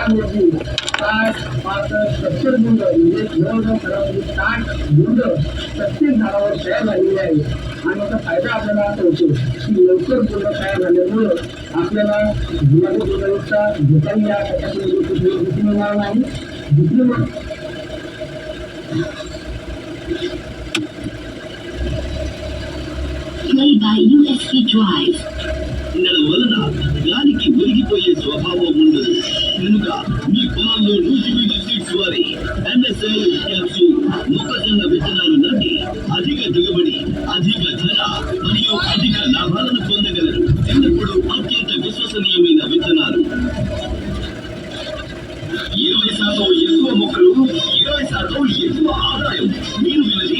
त्यामध्ये साठ पासष्ट सत्तर गुंड म्हणजे जवळजवळ सरासरी साठ गुंड प्रत्येक झाडावर तयार झालेले आहेत आणि याचा फ़ायदा आपल्याला असा होतो की लवकर गुंड तयार झाल्यामुळं आपल्याला गुलाबी गुलाबीचा धोकाही या कशाकडे दिसून येणार नाही दुसरी Play by USB Drive. ఉండడం వలన దానికి ఒరిగిపోయే స్వభావం ఉండదు. కనుక మీ పొలంలో నూజివీడు సీడ్స్ వారి క్యాప్సూల్ మొక్కజొన్న విత్తనాలు నాటి అధిక దిగుబడి అధిక ధర మరియు అధిక లాభాలను పొందగలరు. ఎల్లప్పుడూ అత్యంత విశ్వసనీయమైన విత్తనాలు. ఇరవై శాతం ఎక్కువ మొక్కలు ఇరవై శాతం ఎక్కువ ఆదాయం. మీరు వినది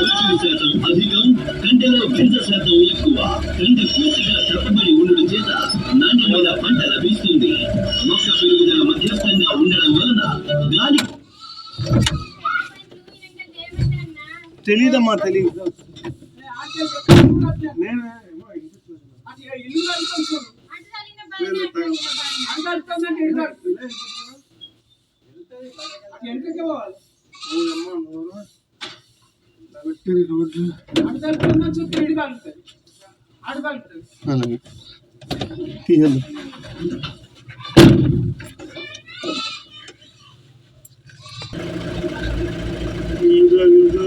పులుచుల శాతం అధికం కంటెలో గింజ శాతం ఎక్కువ కంట పూర్తిగా తప్పబడి ఉండడం చేత నాణ్యమైన పంట లభిస్తుంది మొక్క పెరుగుదల మధ్యస్థంగా ఉండడం వలన గాలి తెలీదమ్మా తెలియదు నేను రోడ్లు అలాగే తీయదు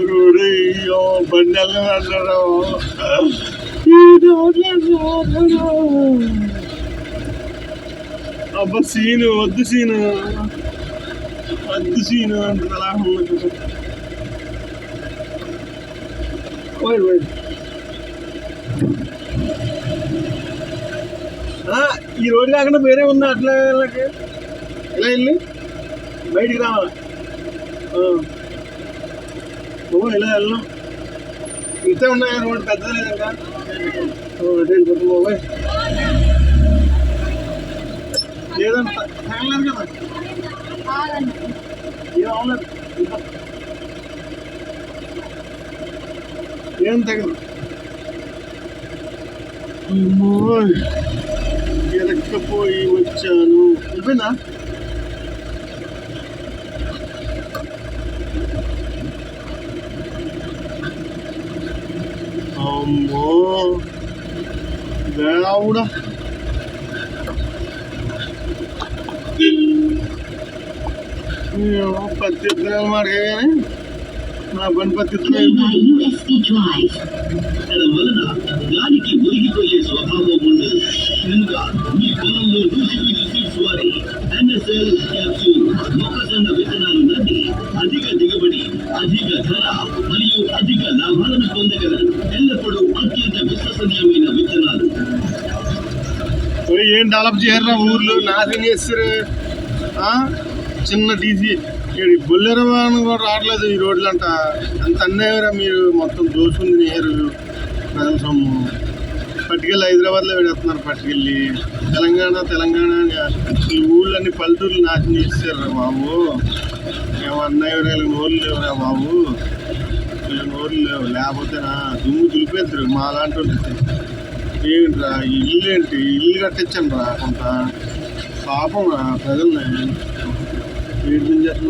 రోడయ్యో బండలు అన్నారు అబ్బా సీను వద్దు సీను వద్దు సీను అంటే అలా ఈ రోడ్డు కాకుండా వేరే ఉందా అట్లా వెళ్ళకి? ఇలా వెళ్ళి బయటికి రావాలి. ఓ ఇలా వెళ్ళను ఇంతే ఉన్నాయి రోడ్డు? పెద్దది లేదు ఇంకా ఓ, అదే బాబోయ్. లేదంట కదా? ఏం అవలేదు ఇంకా. ఏం తగదు అమ్మోయ్ ఎరక్కపోయి వచ్చాను అయిపోయిందా అమ్మో దేవుడా ఏమో పత్తి విత్తనాలు మాడగా కానీ ఉండడం వలన గాలికి ఒరిగిపోయే స్వభావం ఉండదు కనుక మీ పొలంలో సీడ్స్ వారి ఎన్ఎస్ఎల్ క్యాప్సూల్ మొక్కజొన్న విత్తనాలు అధిక దిగుబడి అధిక ధర మరియు అధిక లాభాలను పొందగలరు ఎల్లప్పుడూ అత్యంత విశ్వసనీయమైన విత్తనాలు. ఏం డెవలప్ చేయరా ఊర్లు? నాశనం చేస్తారు ఆ? చిన్న డీసీ బొల్లెర వాహనం కూడా రావట్లేదు ఈ రోడ్లు అంట అంత అన్నయ్యరా మీరు? మొత్తం దోచుకుంది నేరు ప్రజల సొమ్ము పట్టుకెళ్ళి హైదరాబాద్లో పెడుతున్నారు పట్టుకెళ్ళి. తెలంగాణ తెలంగాణ ఈ ఊళ్ళన్నీ పల్లెటూర్లు నాశనం చేస్తారు బాబు. ఏమో అన్నయ్య నోళ్ళు లేవురా బాబు. వీళ్ళ నోళ్ళు లేవు. లేకపోతే నా దుమ్ము దులిపేద్దరు మా లాంటి వాళ్ళు ఏంట్రా ఇల్లు ఏంటి? ఇల్లు కట్టించండి రా కొంత. పాపం రా ప్రజల్ని. Büyük millet mi?